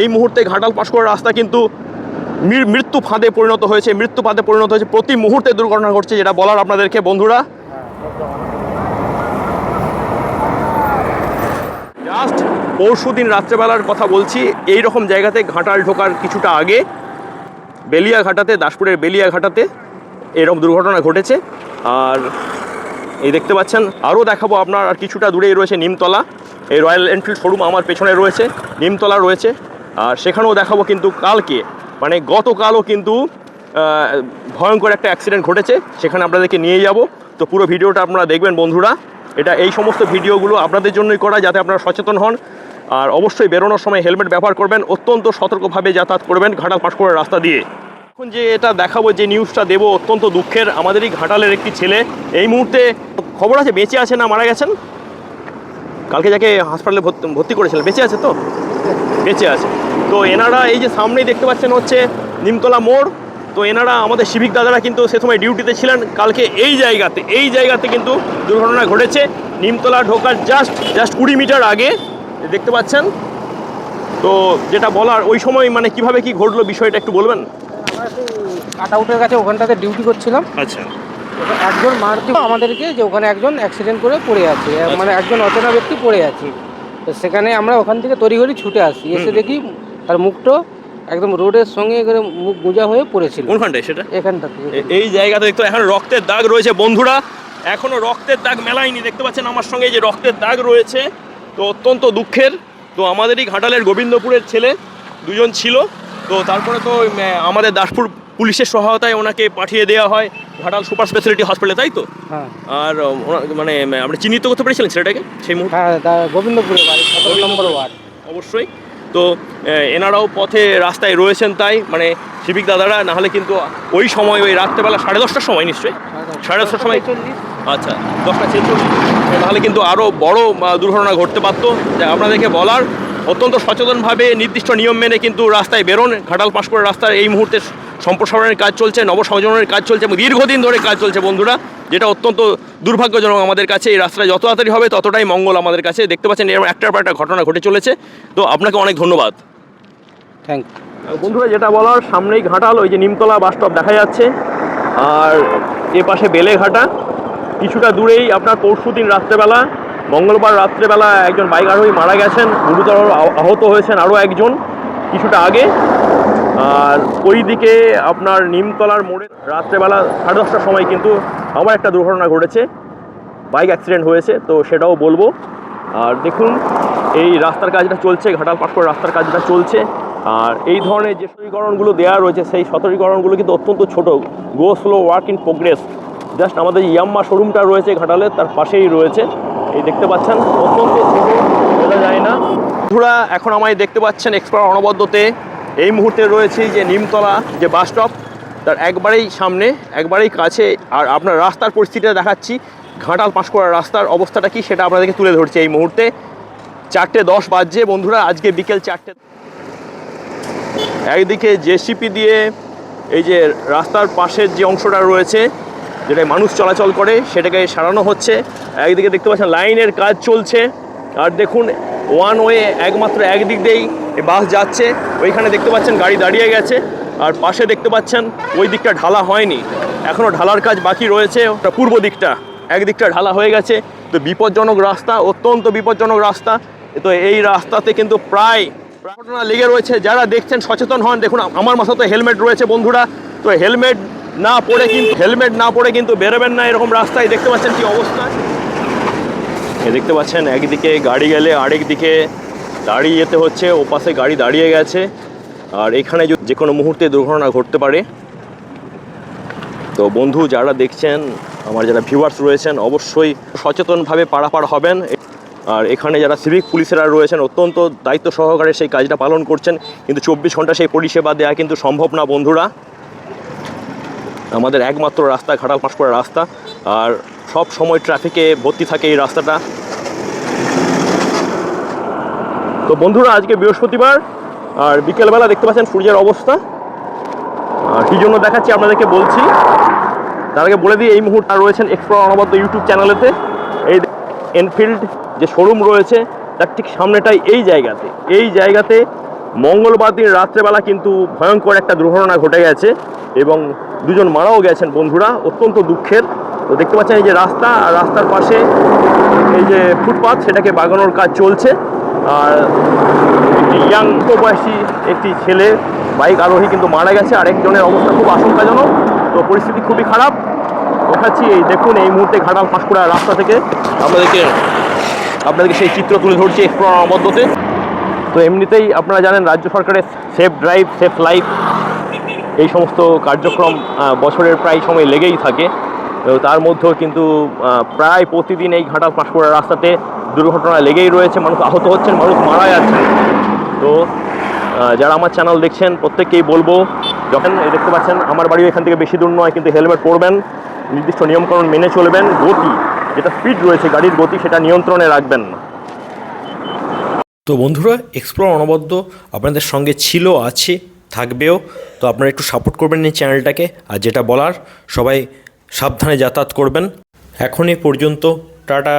এই মুহূর্তে ঘাটাল পাঁশকুড়া রাস্তা কিন্তু মৃত্যু ফাঁদে পরিণত হয়েছে, মৃত্যু ফাঁদে পরিণত হয়েছে। প্রতি মুহূর্তে দুর্ঘটনা ঘটছে, যেটা বলার আপনাদেরকে, বন্ধুরা। জাস্ট পরশু দিন রাত্রেবেলার কথা বলছি এই রকম জায়গাতে ঘাটাল ঢোকার কিছুটা আগে, বেলিয়াঘাটাতে, দাসপুরের বেলিয়াঘাটাতে এরকম দুর্ঘটনা ঘটেছে। আর এই দেখতে পাচ্ছেন, আরও দেখাবো আপনার, আর কিছুটা দূরেই রয়েছে নিমতলা। এই রয়্যাল এনফিল্ড শোরুম আমার পেছনে রয়েছে, নিমতলা রয়েছে, আর সেখানেও দেখাবো কিন্তু কালকে মানে গতকালও কিন্তু ভয়ঙ্কর একটা অ্যাক্সিডেন্ট ঘটেছে, সেখানে আপনাদেরকে নিয়ে যাব। তো পুরো ভিডিওটা আপনারা দেখবেন বন্ধুরা। এটা এই সমস্ত ভিডিওগুলো আপনাদের জন্যই করা যাতে আপনারা সচেতন হন। আর অবশ্যই বেরোনোর সময় হেলমেট ব্যবহার করবেন, অত্যন্ত সতর্কভাবে যাতায়াত করবেন, ঘাটাল পাশ করে রাস্তা দিয়ে। এখন যে এটা দেখাবো, যে নিউজটা দেবো, অত্যন্ত দুঃখের, আমাদেরই ঘাটালের একটি ছেলে। এই মুহূর্তে খবর আছে, বেঁচে আছে না মারা গেছেন? কালকে যাকে হাসপাতালে ভর্তি ভর্তি করেছিলেন বেঁচে আছে তো? বেঁচে আছে। তো এনারা এই যে সামনেই দেখতে পাচ্ছেন হচ্ছে নিমতলা মোড়। তো এনারা আমাদের সিভিক দাদারা কিন্তু সে সময় ডিউটিতে ছিলেন। কালকে এই জায়গাতে এই জায়গাতে কিন্তু দুর্ঘটনা ঘটেছে। নিমতলা ঢোকার জাস্ট জাস্ট কুড়ি মিটার আগে দেখতে পাচ্ছেন? তো যেটা বলার ওই সময় মানে কীভাবে কি ঘটলো বিষয়টা একটু বলবেন? কাট আউটের কাছে ওখানটাতে ডিউটি করছিলাম। আচ্ছা। একজন মারুতি আমাদেরকে যে ওখানে একজন অ্যাক্সিডেন্ট করে পড়ে আছে। মানে একজন অচেনা ব্যক্তি পড়ে আছে। তো সেখানে আমরা ওখান থেকে তড়িঘড়ি ছুটে আসি। এসে দেখি তার মুখটা একদম রোডের সঙ্গে করে মুখ গুঁজা হয়ে পড়েছিল। কোনখানটায় সেটা? এখানটাতে এ- এই জায়গাতে দেখতে এখন রক্তের দাগ রয়েছে বন্ধুরা। এখনও রক্তের দাগ মেলায়নি। দেখতে পাচ্ছেন আমার সঙ্গে যে রক্তের দাগ রয়েছে তো অত্যন্ত দুঃখের। তো আমাদেরই ঘাটালের গোবিন্দপুরের ছেলে দুজন ছিল। তো তারপরে তো আমাদের দাসপুর পুলিশের সহায়তায় ওনাকে পাঠিয়ে দেওয়া হয় ঘাটাল সুপার স্পেশালিটি হসপিটালে তাই তো? হ্যাঁ। আর মানে আপনি চিহ্নিত করতে পেরেছিলেন ছেলেটাকে সেই মুহূর্তে? হ্যাঁ গোবিন্দপুরে বাড়ি অবশ্যই। তো এনারাও পথে রাস্তায় রয়েছেন তাই মানে সিভিক দাদারা নাহলে কিন্তু ওই সময় ওই রাত্রেবেলা সাড়ে দশটার সময় নিশ্চয়ই? সাড়ে দশটার সময়? আচ্ছা দশটা ছেচল্লিশ। তাহলে কিন্তু আরও বড় দুর্ঘটনা ঘটতে পারতো। আপনাদেরকে বলার অত্যন্ত সচেতনভাবে নির্দিষ্ট নিয়ম মেনে কিন্তু রাস্তায় বেরোন। ঘাটাল পাশ করে রাস্তার এই মুহূর্তে সম্প্রসারণের কাজ চলছে নবসংযোজনের কাজ চলছে এবং দীর্ঘদিন ধরে কাজ চলছে বন্ধুরা যেটা অত্যন্ত দুর্ভাগ্যজনক আমাদের কাছে। এই রাস্তাটা যত তাড়াতাড়ি হবে ততটাই মঙ্গল আমাদের কাছে। দেখতে পাচ্ছেন এরকম একটার পর একটা ঘটনা ঘটে চলেছে। তো আপনাকে অনেক ধন্যবাদ। থ্যাংক বন্ধুরা যেটা বলার সামনেই ঘাটাল ওই যে নিমতলা বাস স্টপ দেখা যাচ্ছে। আর এ পাশে বেলেঘাটা কিছুটা দূরেই আপনার পরশু দিন রাত্রেবেলা মঙ্গলবার রাত্রেবেলা একজন বাইক আরোহী মারা গেছেন। গুরুতর আহ- আহত হয়েছেন আরও একজন, কিছুটা আগে। আর ওই দিকে আপনার নিমতলার মোড়ে রাত্রেবেলা সাড়ে দশটার সময় কিন্তু আবার একটা দুর্ঘটনা ঘটেছে। বাইক অ্যাক্সিডেন্ট হয়েছে, তো সেটাও বলব। আর দেখুন, এই রাস্তার কাজটা চলছে, ঘাটাল পাটকর রাস্তার কাজটা চলছে। আর এই ধরনের যে সতর্কীকরণগুলো দেওয়া রয়েছে, সেই সতর্কীকরণগুলো কিন্তু অত্যন্ত ছোট। Go slow work in progress just আমাদের ইয়াম্মা শোরুমটা রয়েছে ঘাটালে, তার পাশেই রয়েছে। এই দেখতে পাচ্ছেন অত্যন্ত বোঝা যায় না। বন্ধুরা, এখন আমায় দেখতে পাচ্ছেন এক্সপার অনবদ্যতে। এই মুহূর্তে রয়েছে যে নিমতলা যে বাস স্টপ, তার একবারেই সামনে, একবারেই কাছে, আর আপনার রাস্তার পরিস্থিতিটা দেখাচ্ছি। ঘাটাল পাঁশকুড়ার রাস্তার অবস্থাটা কি, সেটা আপনাদেরকে তুলে ধরছি এই মুহূর্তে। চারটে দশ বাজছে, বন্ধুরা, আজকে বিকেল চারটে। একদিকে জেসিপি দিয়ে এই যে রাস্তার পাশের যে অংশটা রয়েছে যেটা মানুষ চলাচল করে, সেটাকে সারানো হচ্ছে। একদিকে দেখতে পাচ্ছেন লাইনের কাজ চলছে, আর দেখুন ওয়ান ওয়ে একমাত্র একদিক দিয়েই বাস যাচ্ছে। ওইখানে দেখতে পাচ্ছেন গাড়ি দাঁড়িয়ে গেছে, আর পাশে দেখতে পাচ্ছেন ওই দিকটা ঢালা হয়নি। এখনও ঢালার কাজ বাকি রয়েছে, ওটা পূর্ব দিকটা, একদিকটা ঢালা হয়ে গেছে। তো বিপজ্জনক রাস্তা, অত্যন্ত বিপজ্জনক রাস্তা। তো এই রাস্তাতে কিন্তু প্রায় ঘটনা লেগে রয়েছে। যারা দেখছেন সচেতন হন, দেখুন, আমার মাথায় তো হেলমেট রয়েছে বন্ধুরা। তো হেলমেট না পরে কিন্তু হেলমেট না পরে কিন্তু বেরোবেন না, এরকম রাস্তায় দেখতে পাচ্ছেন কি অবস্থা? দেখতে পাচ্ছেন, একদিকে গাড়ি গেলে আরেক দিকে দাঁড়িয়ে যেতে হচ্ছে ও পাশে গাড়ি দাঁড়িয়ে গেছে। আর এখানে যে- কোনো মুহূর্তে দুর্ঘটনা ঘটতে পারে। তো বন্ধু, যারা দেখছেন, আমার যারা ভিউয়ার্স রয়েছেন, অবশ্যই সচেতনভাবে পারাপার হবেন। আর এখানে যারা সিভিক পুলিশেরা রয়েছেন, অত্যন্ত দায়িত্ব সহকারে সেই কাজটা পালন করছেন। কিন্তু চব্বিশ ঘণ্টা সেই পরিষেবা দেওয়া কিন্তু সম্ভব না, বন্ধুরা। আমাদের একমাত্র রাস্তা, ঘাটাল পাঁশকুড়া রাস্তা। আর সব সময় ট্রাফিকে ভর্তি থাকে এই রাস্তাটা। তো বন্ধুরা, আজকে বৃহস্পতিবার, আর বিকেলবেলা দেখতে পাচ্ছেন সূর্যের অবস্থা। আর কী জন্য দেখাচ্ছি আপনাদেরকে বলছি। তার আগে বলে দিই, এই মুহূর্তে রয়েছেন এক্সপ্লোর অনবদ্য ইউটিউব চ্যানেলেতে। এই এনফিল্ড যে শোরুম রয়েছে, তার ঠিক সামনেটাই এই জায়গাতে। এই জায়গাতে মঙ্গলবার দিন রাত্রেবেলা কিন্তু ভয়ঙ্কর একটা দুর্ঘটনা ঘটে গেছে এবং দুজন মারাও গেছেন বন্ধুরা, অত্যন্ত দুঃখের। তো দেখতে পাচ্ছেন এই যে রাস্তা, আর রাস্তার পাশে এই যে ফুটপাথ, সেটাকে বাগানোর কাজ চলছে। আর একটি ইয়াং বয়সী একটি ছেলে, বাইক আরোহী কিন্তু মারা গেছে। আর একজনের অবস্থা খুব আশঙ্কাজনক। তো পরিস্থিতি খুবই খারাপ। দেখাচ্ছি, এই দেখুন, এই মুহূর্তে ঘাটাল পাঁশকুড়া রাস্তা থেকে। আপনাদেরকে আপনাদেরকে সেই চিত্র তুলে ধরছি এক্সপ্লোরার মধ্যতে তো এমনিতেই আপনারা জানেন রাজ্য সরকারের সেফ ড্রাইভ সেফ লাইফ এই সমস্ত কার্যক্রম বছরের প্রায় সময় লেগেই থাকে। তো তার মধ্যেও কিন্তু প্রায় প্রতিদিন এই ঘাটাল পাঁশকুড়া রাস্তাতে দুর্ঘটনা লেগেই রয়েছে। মানুষ আহত হচ্ছেন, মানুষ মারা যাচ্ছেন তো যারা আমার চ্যানেল দেখছেন, প্রত্যেককেই বলব, যখন দেখতে পাচ্ছেন, আমার বাড়িও এখান থেকে বেশি দূর নয়, কিন্তু হেলমেট পরবেন, নির্দিষ্ট নিয়মকানুন মেনে চলবেন, গতি, যেটা স্পিড রয়েছে, গাড়ির গতি, সেটা নিয়ন্ত্রণে রাখবেন। না তো বন্ধুরা এক্সপ্লোর অনবদ্য আপনাদের সঙ্গে ছিল, আছে, থাকবেও। তো আপনারা একটু সাপোর্ট করবেন এই চ্যানেলটাকে আর যেটা বলার, সবাই সাবধানে যাতায়াত করবেন। এখন এ পর্যন্ত, টাটা।